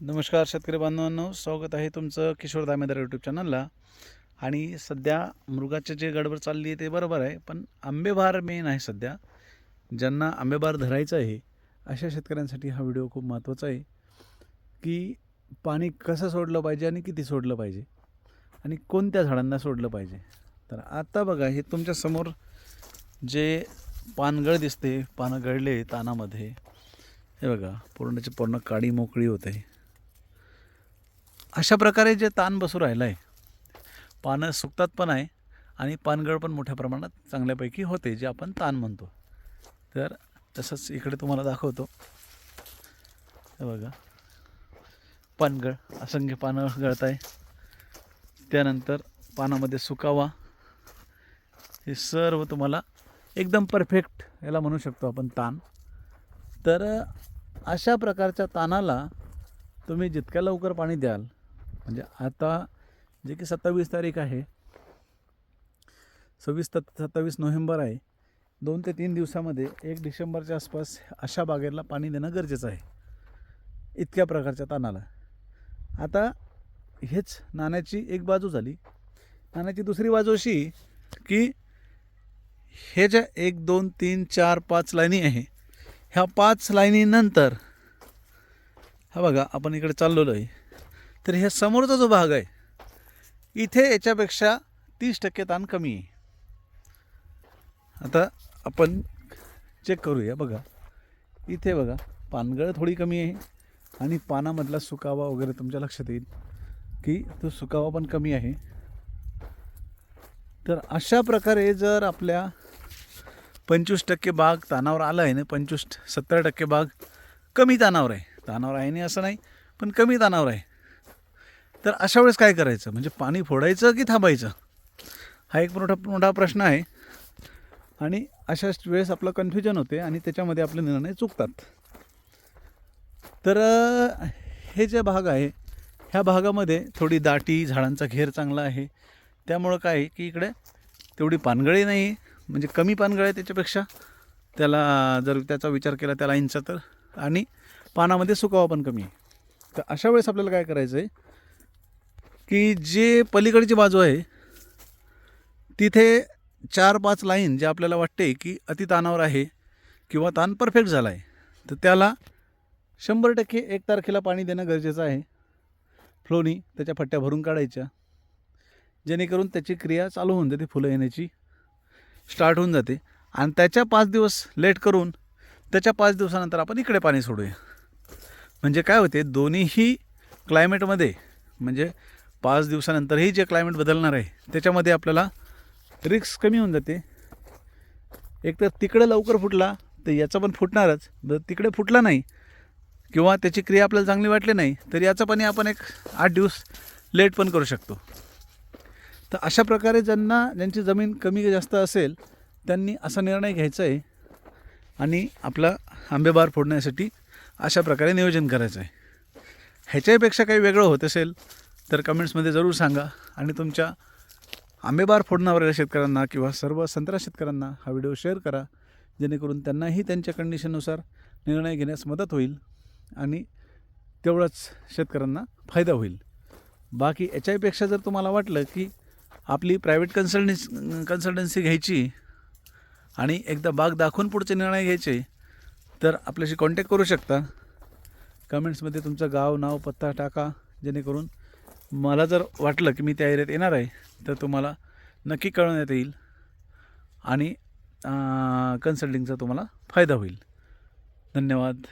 नमस्कार शेतकरी बांधवांनो स्वागत आहे तुमचं किशोर दामेदार यूट्यूब चॅनलला आणि सध्या मृगाचे जे गडबड चालली आहे ते बरोबर आहे पण आंबेबार मेन आहे सध्या. ज्यांना आंबेबार धरायचं आहे अशा शेतकऱ्यांसाठी हा व्हिडिओ खूप महत्त्वाचा आहे. की पाणी कसं सोडलं पाहिजे आणि किती सोडलं पाहिजे? आणि कोणत्या झाडांना सोडलं पाहिजे? तर आता बघा हे तुमच्यासमोर जे पानगळ दिसते पानं गळले तानामध्ये. हे बघा पूर्णची पूर्ण काडी मोकळी होते. अशा प्रकारे जे ताण बसू राहिलं आहे पानं सुकतात पण आहे आणि पानगळ पण मोठ्या प्रमाणात चांगल्यापैकी होते जे आपण ताण म्हणतो. तर तसंच इकडे तुम्हाला दाखवतो. बघा. पानगळ असंख्य पानं गळत आहे त्यानंतर पानामध्ये सुकावा. हे सर्व तुम्हाला एकदम परफेक्ट याला म्हणू शकतो आपण ताण. तर अशा प्रकारच्या तानाला तुम्ही जितक्या लवकर पाणी द्याल म्हणजे आता जे की सत्तावीस तारीख आहे सव्वीस सत्तावीस नोव्हेंबर आहे दोन ते तीन दिवसामध्ये एक डिसेंबरच्या आसपास अशा बागेला पाणी देणं गरजेचं आहे इतक्या प्रकारच्या तानाला आता हेच नाण्याची एक बाजू झाली. नाण्याची दुसरी बाजू अशी की हे ज्या एक दोन तीन चार पाच लाईनी आहे ह्या पाच लाईनीनंतर हा बघा आपण इकडे चाललेलो आहे. तर ह्या समोरचा जो भाग आहे इथे याच्यापेक्षा तीस टक्के ताण कमी आहे. आता आपण चेक करूया बघा. इथे बघा पानगळ थोडी कमी आहे आणि पानामधला सुकावा वगैरे तुमच्या लक्षात येईल की तो सुकावा पण कमी आहे. तर अशा प्रकारे जर आपल्या पंचवीस टक्के बाग तानावर आला आहे ना पंचवीस सत्तर टक्के बाग कमी तानावर आहे. तानावर आहे नाही असं नाही पण कमी तानावर आहे. तर अशा वेळेस काय करायचं? म्हणजे पाणी फोडायचं की थांबायचं? हा एक मोठा मोठा प्रश्न आहे. आणि अशा वेळेस आपलं कन्फ्युजन होते आणि त्याच्यामध्ये आपले निर्णय चुकतात. तर हे जे भाग आहे ह्या भागामध्ये थोडी दाटी झाडांचा घेर चांगला आहे. त्यामुळं काय आहे की इकडे तेवढी पानगळी नाही. म्हणजे कमी पानगळ आहे त्याच्यापेक्षा. त्याला जर त्याचा विचार केला त्या लाईनचा तर. आणि पानामध्ये सुकावा पण कमी आहे. तर अशा वेळेस आपल्याला काय करायचं आहे की जे पलीकडची बाजू आहे तिथे चार पाच लाईन जे आपल्याला वाटते की अति ताणावर आहे किंवा ताण परफेक्ट झाला आहे तर त्याला शंभर टक्के एक तारखेला पाणी देणं गरजेचं आहे. फ्लोनी त्याच्या फट्ट्या भरून काढायच्या जेणेकरून त्याची क्रिया चालू होऊन जाते फुलं येण्याची स्टार्ट होऊन जाते. आणि त्याच्या पाच दिवस लेट करून त्याच्या पाच दिवसानंतर आपण इकडे पाणी सोडूया. म्हणजे काय होते दोन्हीही क्लायमेटमध्ये म्हणजे पाच दिवसानंतरही जे क्लायमेट बदलणार आहे त्याच्यामध्ये आपल्याला रिक्स कमी होऊन जाते. एक तर तिकडे लवकर फुटला तर याचा पण फुटणारच. जर तिकडे फुटला नाही किंवा त्याची क्रिया आपल्याला चांगली वाटली नाही तर याचं पाणी आपण एक आठ दिवस लेट पण करू शकतो. तर अशा प्रकारे ज्यांना ज्यांची जमीन कमी जास्त असेल त्यांनी असा निर्णय घ्यायचा आहे आणि आपला आंबेबार फोडण्यासाठी अशा प्रकारे नियोजन करायचं आहे. ह्याच्याहीपेक्षा काही वेगळं होत असेल तर कमेंट्समध्ये जरूर सांगा. आणि तुमच्या आंबेबार फोडणाऱ्या शेतकऱ्यांना किंवा सर्व संत्रा शेतकऱ्यांना हा व्हिडिओ शेअर करा. जेणेकरून त्यांनाही त्यांच्या कंडिशननुसार निर्णय घेण्यास मदत होईल आणि तेवढंच शेतकऱ्यांना फायदा होईल. बाकी याच्यापेक्षा जर तुम्हाला वाटलं की आपली प्रायव्हेट कन्सल्टन्स कन्सल्टन्सी घ्यायची आणि एकदा बाग दाखवून पुढचे निर्णय घ्यायचे तर आपल्याशी कॉन्टॅक्ट करू शकता. कमेंट्समध्ये तुमचं गाव नाव पत्ता टाका जेणेकरून मला जर वाटलं की मी त्या एरियात येणार आहे तर तुम्हाला नक्की कळवण्यात येईल आणि कन्सल्टिंगचा तुम्हाला फायदा होईल. धन्यवाद.